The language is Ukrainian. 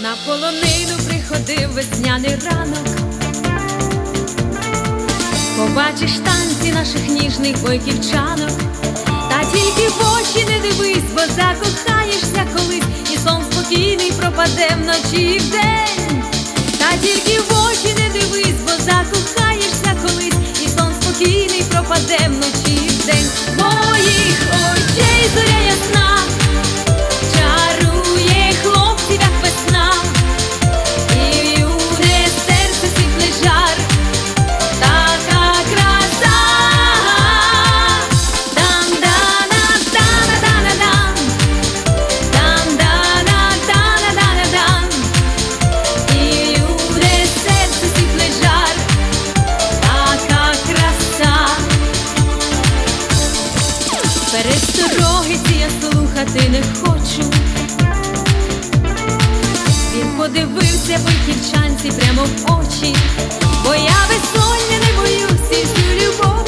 На полонину приходив весняний ранок. Побачиш танці наших ніжних бойківчанок, та тільки в очі не дивись, бо закохаєшся колись, і сон спокійний пропаде вночі і вдень. Та тільки в очі не дивись, бо закохаєшся колись, і сон спокійний пропаде вночі Перестороги ці я слухати не хочу. Він подивився бойківчанці прямо в очі, бо я безсоння не боюсь, цю любов